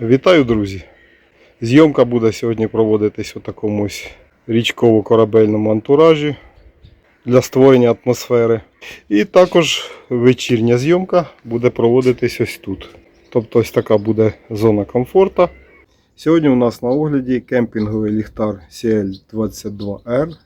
Вітаю, друзі! Зйомка буде сьогодні проводитись у такому ось річково-корабельному антуражі для створення атмосфери. І також вечірня зйомка буде проводитись ось тут. Тобто ось така буде зона комфорту. Сьогодні у нас на огляді кемпінговий ліхтар CL22R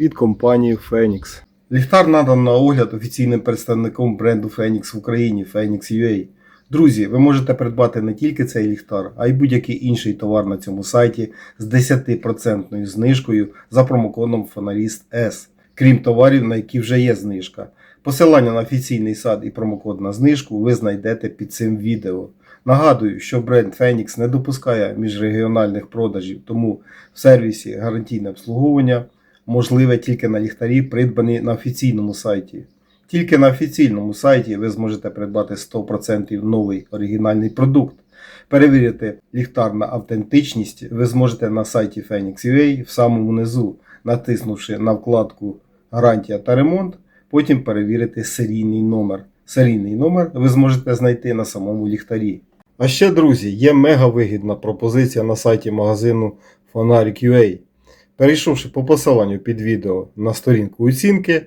від компанії Phoenix. Ліхтар надан на огляд офіційним представником бренду Phoenix в Україні Phoenix UA. Друзі, ви можете придбати не тільки цей ліхтар, а й будь-який інший товар на цьому сайті з 10% знижкою за промокодом Фоналіст S, крім товарів, на які вже є знижка. Посилання на офіційний сайт і промокод на знижку ви знайдете під цим відео. Нагадую, що бренд Phoenix не допускає міжрегіональних продажів, тому в сервісі гарантійне обслуговування можливе тільки на ліхтарі, придбані на офіційному сайті. Тільки на офіційному сайті ви зможете придбати 100% новий оригінальний продукт. Перевірити ліхтар на автентичність ви зможете на сайті Phoenix.ua в самому низу, натиснувши на вкладку Гарантія та ремонт, потім перевірити серійний номер. Серійний номер ви зможете знайти на самому ліхтарі. А ще, друзі, є мега вигідна пропозиція на сайті магазину Фонарик.ua. Перейшовши по посиланню під відео на сторінку оцінки,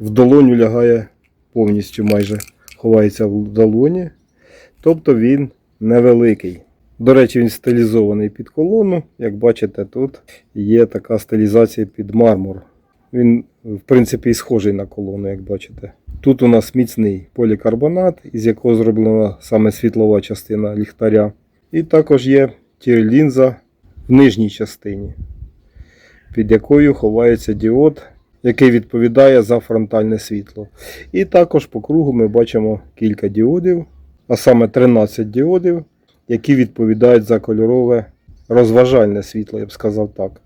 в долоню лягає повністю майже ховається в долоні. Тобто він невеликий. До речі, він стилізований під колону. Як бачите, тут є така стилізація під мармур. Він, в принципі, схожий на колону, як бачите. Тут у нас міцний полікарбонат, із якого зроблена саме світлова частина ліхтаря. І також є тір-лінза в нижній частині, під якою ховається діод, який відповідає за фронтальне світло. І також по кругу ми бачимо кілька діодів, а саме 13 діодів, які відповідають за кольорове розважальне світло, я б сказав так.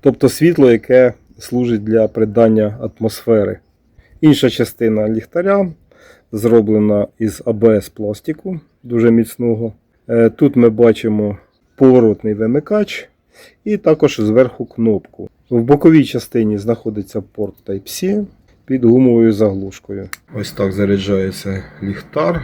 Тобто світло, яке служить для придання атмосфери. Інша частина ліхтаря зроблена із АБС пластику, дуже міцного. Е, Тут ми бачимо поворотний вимикач і також зверху кнопку. В боковій частині знаходиться порт Type-C під гумовою заглушкою. Ось так заряджається ліхтар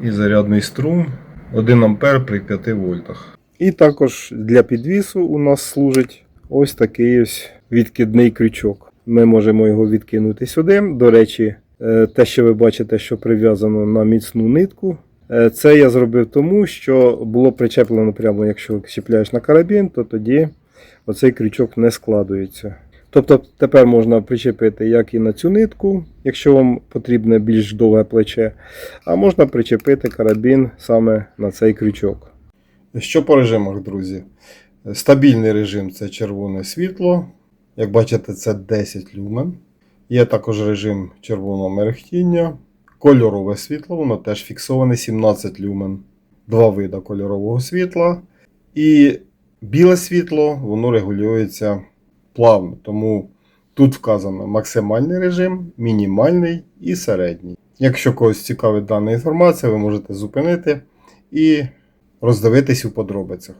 і зарядний струм 1 А при 5 вольтах. І також для підвісу у нас служить ось такий ось відкидний крючок. Ми можемо його відкинути сюди. До речі, е, те, що ви бачите, що прив'язано на міцну нитку, Е, Це я зробив тому, що було причеплено прямо, якщо чіпляєш на карабін, то тоді оцей крючок не складується. Тобто тепер можна причепити як і на цю нитку, якщо вам потрібне більш довге плече, а можна причепити карабін саме на цей крючок. Що по режимах, друзі? Стабільний режим це червоне світло. Як бачите, це 10 люмен. Є також режим червоного мерехтіння. Кольорове світло, воно теж фіксоване 17 люмен. Два вида кольорового світла. І біле світло, воно регулюється плавно. Тому тут вказано максимальний режим, мінімальний і середній. Якщо когось цікавить дана інформація, ви можете зупинити і роздивитись у подробицях.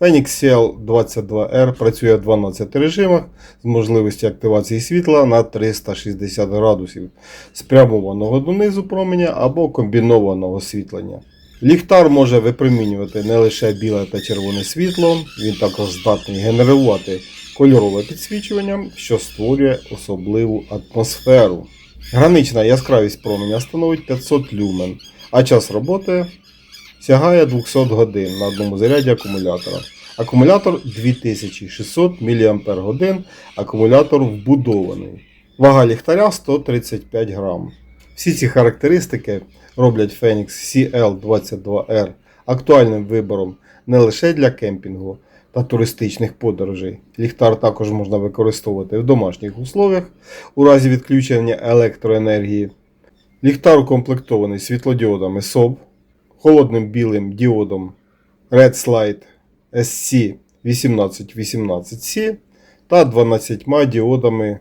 Phoenix CL22R працює в 12 режимах з можливістю активації світла на 360 градусів, спрямованого донизу променя або комбінованого освітлення. Ліхтар може випромінювати не лише біле та червоне світло, він також здатний генерувати кольорове підсвічування, що створює особливу атмосферу. Гранична яскравість променя становить 500 люмен, а час роботи сягає 200 годин на одному заряді акумулятора. Акумулятор 2600 мАч, акумулятор вбудований. Вага ліхтаря 135 грам. Всі ці характеристики роблять Phoenix CL22R актуальним вибором не лише для кемпінгу та туристичних подорожей. Ліхтар також можна використовувати в домашніх условиях у разі відключення електроенергії. Ліхтар укомплектований світлодіодами SOB, холодним білим діодом Red Slide SC 1818C та 12 діодами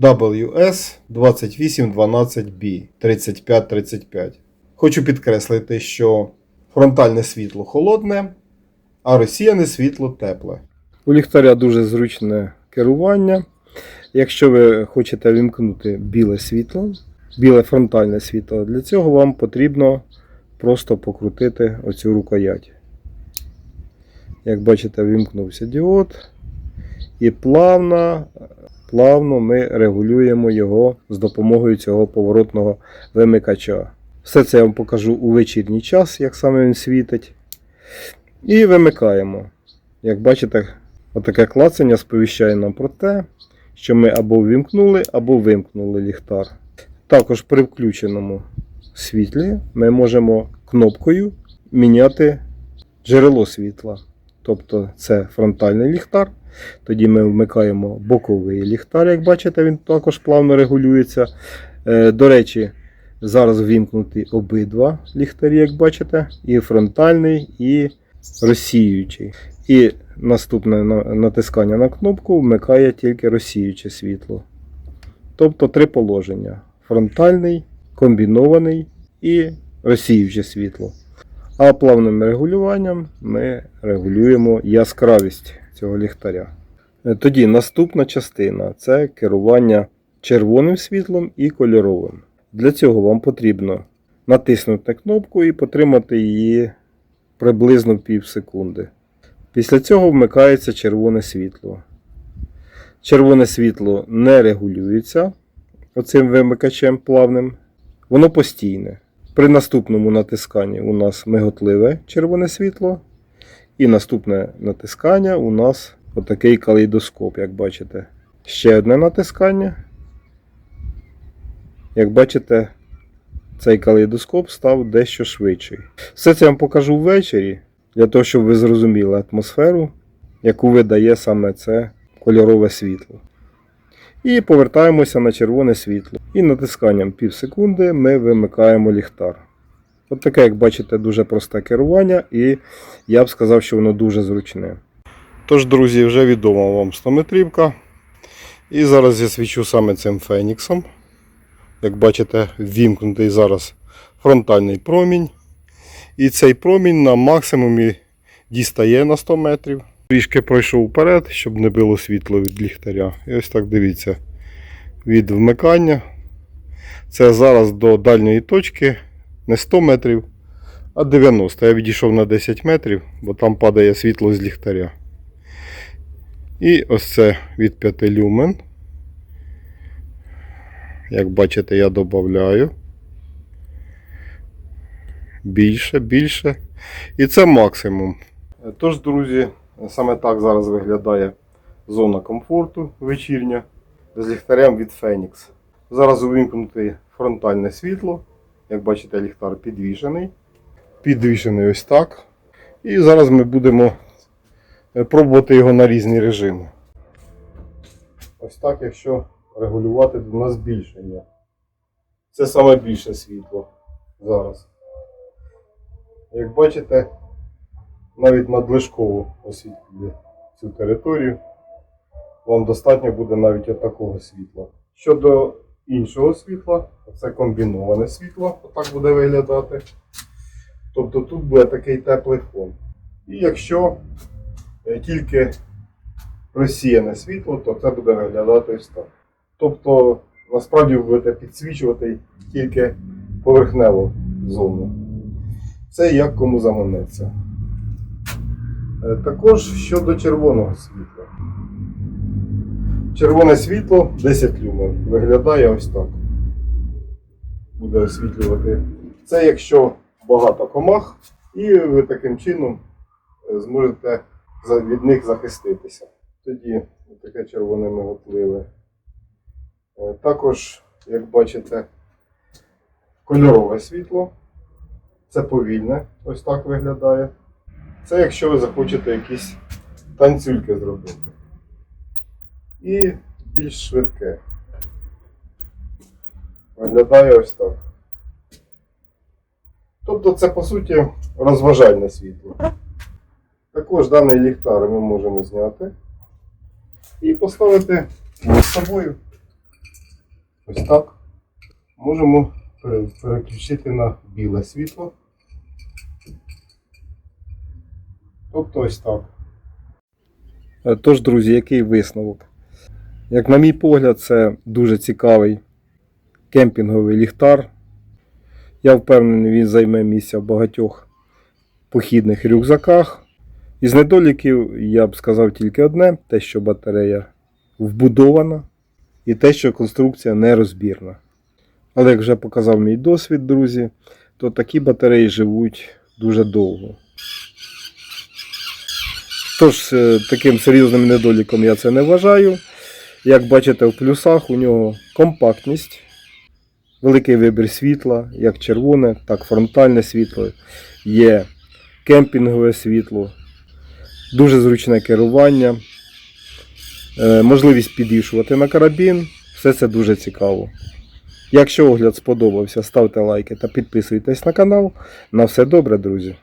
WS 2812B 3535. Хочу підкреслити, що фронтальне світло холодне, а розсіяне світло тепле. У ліхтаря дуже зручне керування. Якщо ви хочете вімкнути біле світло, біле фронтальне світло, для цього вам потрібно просто покрутити оцю рукоять. Як бачите, вімкнувся діод. І плавно, плавно ми регулюємо його з допомогою цього поворотного вимикача. Все це я вам покажу у вечірній час, як саме він світить. І вимикаємо. Як бачите, отаке клацання сповіщає нам про те, що ми або ввімкнули, або вимкнули ліхтар. Також при включеному світлі ми можемо кнопкою міняти джерело світла. Тобто це фронтальний ліхтар. Тоді ми вмикаємо боковий ліхтар, як бачите, він також плавно регулюється. Е, До речі, зараз ввімкнуті обидва ліхтарі, як бачите, і фронтальний, і розсіюючий. І наступне натискання на кнопку вмикає тільки розсіюче світло. Тобто три положення: фронтальний, комбінований і розсіюче світло. А плавним регулюванням ми регулюємо яскравість цього ліхтаря. Е, Тоді наступна частина це керування червоним світлом і кольоровим. Для цього вам потрібно натиснути кнопку і потримати її приблизно пів секунди. Після цього вмикається червоне світло. Червоне світло не регулюється оцим вимикачем плавним, воно постійне. При наступному натисканні у нас миготливе червоне світло. І наступне натискання у нас отакий калейдоскоп, як бачите. Ще одне натискання. Як бачите, цей калейдоскоп став дещо швидший. Все це я вам покажу ввечері, для того, щоб ви зрозуміли атмосферу, яку видає саме це кольорове світло. І повертаємося на червоне світло. І натисканням пів секунди ми вимикаємо ліхтар. От таке, як бачите, дуже просте керування, і я б сказав, що воно дуже зручне. Тож, друзі, вже відома вам 100-метрівка. І зараз я свічу саме цим феніксом. Як бачите, ввімкнутий зараз фронтальний промінь. І цей промінь на максимумі дістає на 100 метрів. Трішки пройшов вперед, щоб не було світло від ліхтаря. І ось так дивіться. Від вмикання. Це зараз до дальньої точки не 100 метрів, а 90. Я відійшов на 10 метрів, бо там падає світло з ліхтаря. І ось це від 5 люмен. Як бачите, я додаю. Більше, більше. І це максимум. Тож, друзі, саме так зараз виглядає зона комфорту вечірня з ліхтарем від Phoenix. Зараз увімкнути фронтальне світло. Як бачите, ліхтар підвішений. Підвішений ось так. І зараз ми будемо е, пробувати його на різні режими. Ось так, якщо регулювати на збільшення. Це саме більше світло зараз. Як бачите, навіть надлишково освітлює цю територію. Вам достатньо буде навіть от такого світла. Щодо іншого світла, це комбіноване світло, отак буде виглядати. Тобто тут буде такий теплий фон. І якщо е, тільки розсіяне світло, то це буде виглядати ось так. Тобто, насправді ви будете підсвічувати тільки поверхневу зону. Це як кому заманеться. Е, Також щодо червоного світла. Червоне світло 10 люмен. Виглядає ось так. Буде освітлювати. Це якщо багато комах, і ви таким чином е, зможете від них захиститися. Тоді таке червоне миготливе. Також, як бачите, кольорове світло. Це повільне, ось так виглядає. Це якщо ви захочете якісь танцюльки зробити. І більш швидке. Виглядає ось так. Тобто це по суті розважальне світло. Також даний ліхтар ми можемо зняти і поставити з собою. Ось так. Можемо переключити на біле світло. Тобто ось так. Е, Тож, друзі, який висновок? Як на мій погляд, це дуже цікавий кемпінговий ліхтар. Я впевнений, він займе місця в багатьох похідних рюкзаках. Із недоліків я б сказав тільки одне: те, що батарея вбудована, і те, що конструкція нерозбірна. Але як вже показав мій досвід, друзі, то такі батареї живуть дуже довго. Тож, е, таким серйозним недоліком я це не вважаю. Як бачите, в плюсах у нього компактність, великий вибір світла, як червоне, так фронтальне світло, є кемпінгове світло, дуже зручне керування, е, можливість підвішувати на карабін. Все це дуже цікаво. Якщо огляд сподобався, ставте лайки та підписуйтесь на канал. На все добре, друзі!